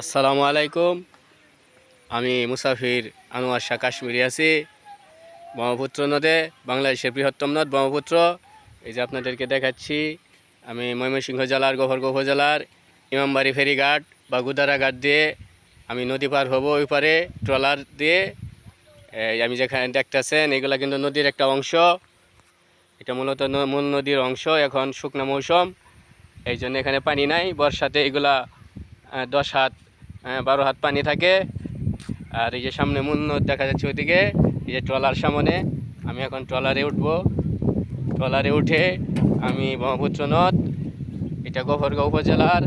আসসালামু আলাইকুম। আমি মুসাফির আনোয়ার শাহ কাশ্মীরি আছি, ব্রহ্মপুত্র নদে, বাংলাদেশের বৃহত্তম নদ ব্রহ্মপুত্র। এই যে আপনাদেরকে দেখাচ্ছি, আমি ময়মনসিংহ জেলার গোফরগো উপজেলার ইমামবাড়ি ফেরিঘাট বা গুদারা ঘাট দিয়ে আমি নদী পার হব ওই পারে, ট্রলার দিয়ে। আমি যেখানে দেখতেছেন, এগুলা কিন্তু নদীর একটা অংশ। এটা মূলত মূল নদীর অংশ, এখন শুকনা মৌসুম। এই জন্য এখানে পানি নাই, বর্ষাতে এগুলা দশ হাত আহ, বারো হাত পানি থাকে। আর এই যে সামনে মূল নদ দেখা যাচ্ছে ওইদিকে এই যে ট্রলার সামনে। আমি এখন ট্রলারে উঠবো। ট্রলারে উঠে আমি ব্রহ্মপুত্র নদ এটা গফরগাঁও উপজেলার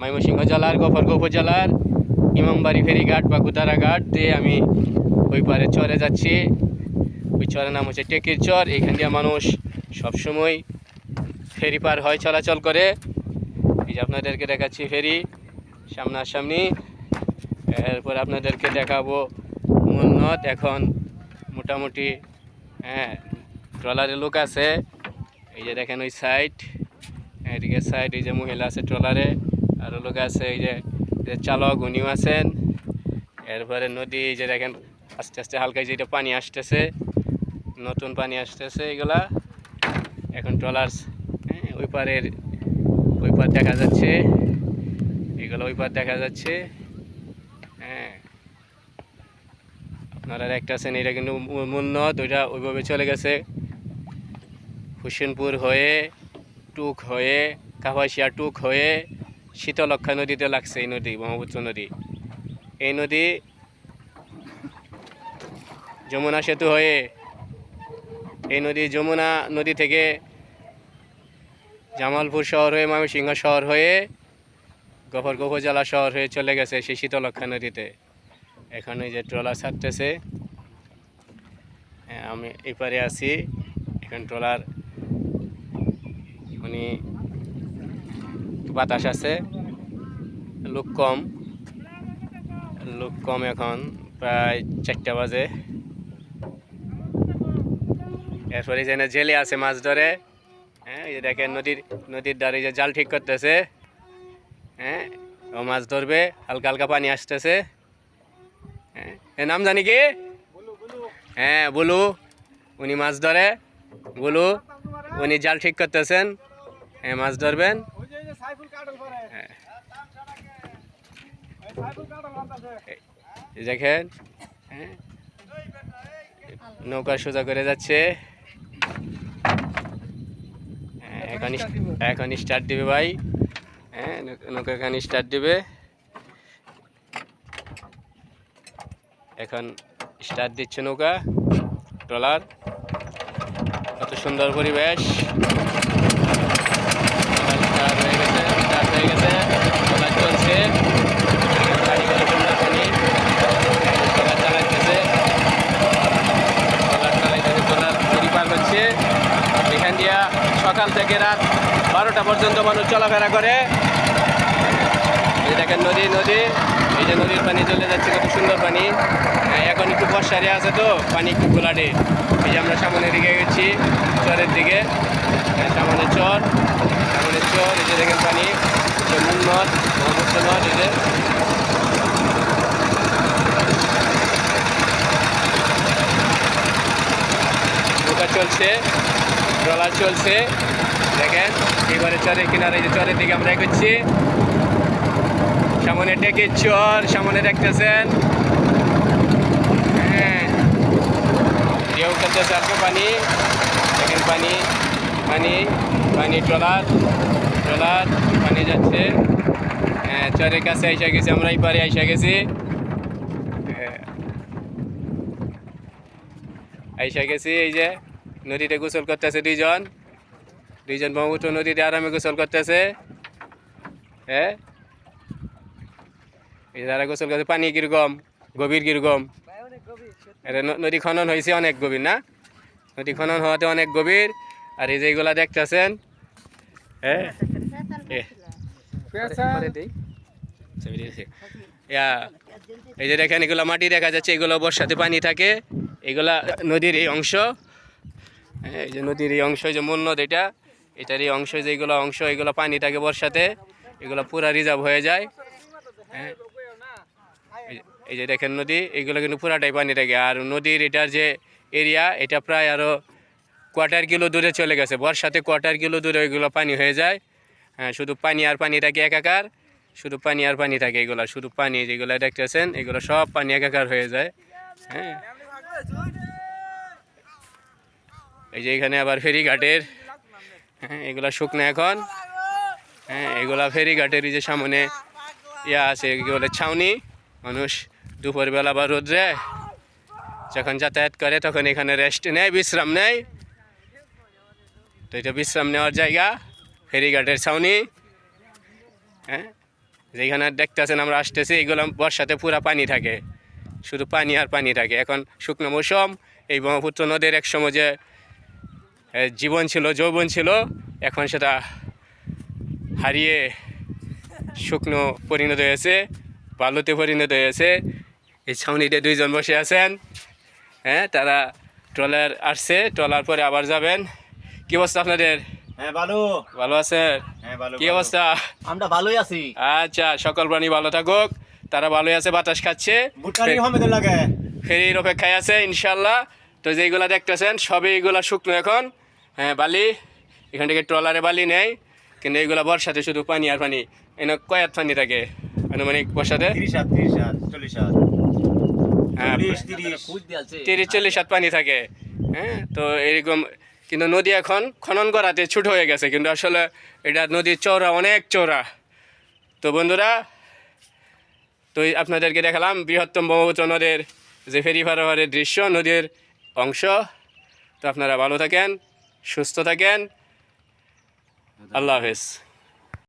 ময়মনসিংহ জেলার গফরগাঁও উপজেলার ইমামবাড়ি ফেরিঘাট বা গুদারা ঘাট দিয়ে আমি ওই পারে চরে যাচ্ছি। ওই চরের নাম হচ্ছে টেকির চর। এইখান দিয়ে মানুষ সবসময় ফেরি পার হয় চলাচল করে। এই যে আপনাদেরকে দেখাচ্ছি ফেরি। সামনাসামনি। এরপর আপনাদেরকে দেখাবো মূল নদ এখন মোটামুটি হ্যাঁ ট্রলারে লোক আছে। এই যে দেখেন ওই সাইড এদিকে সাইড এই যে মহিলা আছে ট্রলারে আরও লোক আছে এই যে যে চালক উনিও আছেন। এরপরে নদী এই যে দেখেন আস্তে আস্তে হালকা যেটা পানি আসতেছে নতুন পানি আসতেছে এগুলা। এখন ট্রলার হ্যাঁ, ওই পারের ওই পার দেখা যাচ্ছে। এগুলো ওই পার দেখা যাচ্ছে। হ্যাঁ। আপনারা একটা আছেন, এটা কিন্তু মূ- মূল নদ ওইটা ওইভাবে চলে গেছে। হুসেনপুর হয়ে, টুক হয়ে, কাপাসিয়া টুক হয়ে শীতলক্ষা নদীতে লাগছে এই নদী, ব্রহ্মপুত্র নদী। এই নদী যমুনা সেতু হয়ে, এই নদী যমুনা নদী থেকে জামালপুর শহর হয়ে, ময়মনসিংহ শহর হয়ে গফরগো উপজেলা শহর হয়ে চলে গেছে সেই শীতলক্ষা নদীতে। এখানে যে ট্রলার ছাড়তেছে হ্যাঁ, আমি এপারে আছি। এখন ট্রলার উনি বাতাস আছে লোক কম লোক কম এখন প্রায় চারটা বাজে। এরপরে যেন জেলে আছে মাছ ধরে হ্যাঁ এই যে দেখেন নদীর নদীর ধারে যে জাল ঠিক করতেছে। হ্যাঁ ও মাছ ধরবে হালকা হালকা পানি আসতেছে। হ্যাঁ নাম জানি কি? হ্যাঁ বলু। উনি মাছ ধরে বলু। উনি জাল ঠিক করতেছেন। হ্যাঁ মাছ ধরবেন। দেখেন হ্যাঁ নৌকা সোজা করে যাচ্ছে। হ্যাঁ, এখন এখন স্টার্ট দিবে ভাই। হ্যাঁ নৌকা এখন স্টার্ট দিবে। এখন স্টার্ট দিচ্ছে নৌকা, ট্রলার। কত সুন্দর পরিবেশ। এখান দিয়া সকাল থেকে রাত বারোটা পর্যন্ত মানুষ চলাফেরা করে। দেখেন নদী নদী। এই যে নদীর পানি চলে যাচ্ছে কত সুন্দর পানি। হ্যাঁ, এখন একটু বর্ষারে আছে তো পানি একটু ঘোলাটে এই যে আমরা সামনের দিকে গেছি চরের দিকে। হ্যাঁ, সামনে চর সামনে চর। এই যে দেখেন পানি মূল নদ নদ এই যে। চলছে ট্রলার চলছে। দেখেন এবারে চরের কিনারে যে চরের দিকে আমরা এগোচ্ছি। সামনে ডেকে চর, সামনে দেখতেছেন? হ্যাঁ। পানি। পানি পানি পানি, ট্রলার ট্রলার, পানি যাচ্ছে। হ্যাঁ চরের কাছে আইসা গেছি, আমরা এই পারে এসে গেছি। হ্যাঁ। আইসা গেছি, এই যে নদীতে গোসল করতেছে দুইজন। দুইজন ব্রহ্মপুত্র নদীতে আরামে গোসল করতেছে। হ্যাঁ। যারা গোসল করতে পানি কীরকম গভীর কীরকম এটা নদী খনন হয়েছে অনেক গভীর না? নদী খনন হওয়াতে অনেক গভীর আর এই যেগুলা দেখতেছেন হ্যাঁ এই যে দেখেন এগুলো মাটি দেখা যাচ্ছে এগুলো বর্ষাতে পানি থাকে। এগুলা নদীর এই অংশ এই যে নদীর এই অংশ যে মূল নদ এটা এটার এই অংশ যেগুলো অংশ এগুলো পানি থাকে বর্ষাতে এগুলো পুরা রিজার্ভ হয়ে যায় হ্যাঁ এই- যে দেখেন নদী এইগুলো কিন্তু পুরাটাই পানি থাকে আর নদীর এটার যে এরিয়া, এটা প্রায় আরও কোয়ার্টার কিলো দূরে চলে গেছে। বর্ষাতে কোয়ার্টার কিলো দূরে ওইগুলো পানি হয়ে যায়। হ্যাঁ শুধু পানি আর পানি থাকে একাকার, শুধু পানি আর পানি থাকে এগুলো। শুধু পানি যেগুলো দেখতেছেন, এগুলো সব পানি একাকার হয়ে যায়। হ্যাঁ। এই যে এখানে আবার ফেরিঘাটের হ্যাঁ এগুলা শুকনো এখন। হ্যাঁ এগুলা ফেরিঘাটের যে সামনে ইয়া আছে কি বলে ছাউনি। মানুষ দুপুরবেলা বা রোদ্রে যখন যাতায়াত করে, তখন এখানে রেস্ট নেয়, বিশ্রাম নেয়। তো এটা বিশ্রাম নেওয়ার জায়গা, ফেরিঘাটের ছাউনি। হ্যাঁ? যেখানে দেখতেছেন আমরা আসতেছি, এগুলো বর্ষাতে পুরা পানি থাকে। শুধু পানি আর পানি থাকে। এখন শুকনো মৌসুম, এই ব্রহ্মপুত্র নদীর এক সময় যে জীবন ছিল, যৌবন ছিল, এখন সেটা হারিয়ে শুকনো পরিণত হয়েছে, বালুতে পরিণত হয়েছে। এই ছাউনিতে দুইজন বসে আছেন। হ্যাঁ তারা ট্রলার আসছে ট্রলার পরে আবার যাবেন। কি অবস্থা আপনাদের? হ্যাঁ ভালো। ভালো আছে? হ্যাঁ কি অবস্থা? আমরা ভালোই আছি। আচ্ছা সকল প্রাণী ভালো থাকুক। তারা ভালোই আছে বাতাস খাচ্ছে। ফেরির অপেক্ষায় আছে ইনশাল্লাহ তো যেগুলা দেখতেছেন সবই এগুলা শুকনো এখন। হ্যাঁ বালি। এখান থেকে ট্রলারে বালি নেই। কিন্তু এইগুলা বর্ষাতে শুধু পানি আর পানি। এনে কয়াত পানি থাকে। আনুমানিক বর্ষাতে? তিরিশ হাত তিরিশ হাত চল্লিশ হাত। তিরিশ তিরিশ। চল্লিশ হাত পানি থাকে। হ্যাঁ তো এরকম কিন্তু নদী এখন খনন করাতে ছোট হয়ে গেছে কিন্তু আসলে এটা নদীর চওড়া অনেক চওড়া। তো বন্ধুরা তো আপনাদেরকে দেখালাম বৃহত্তম ব্রহ্মপুত্র নদের যে ফেরি পারাবারের দৃশ্য নদীর অংশ। তো আপনারা ভালো থাকেন সুস্থ থাকেন। আল্লাহ হাফেজ।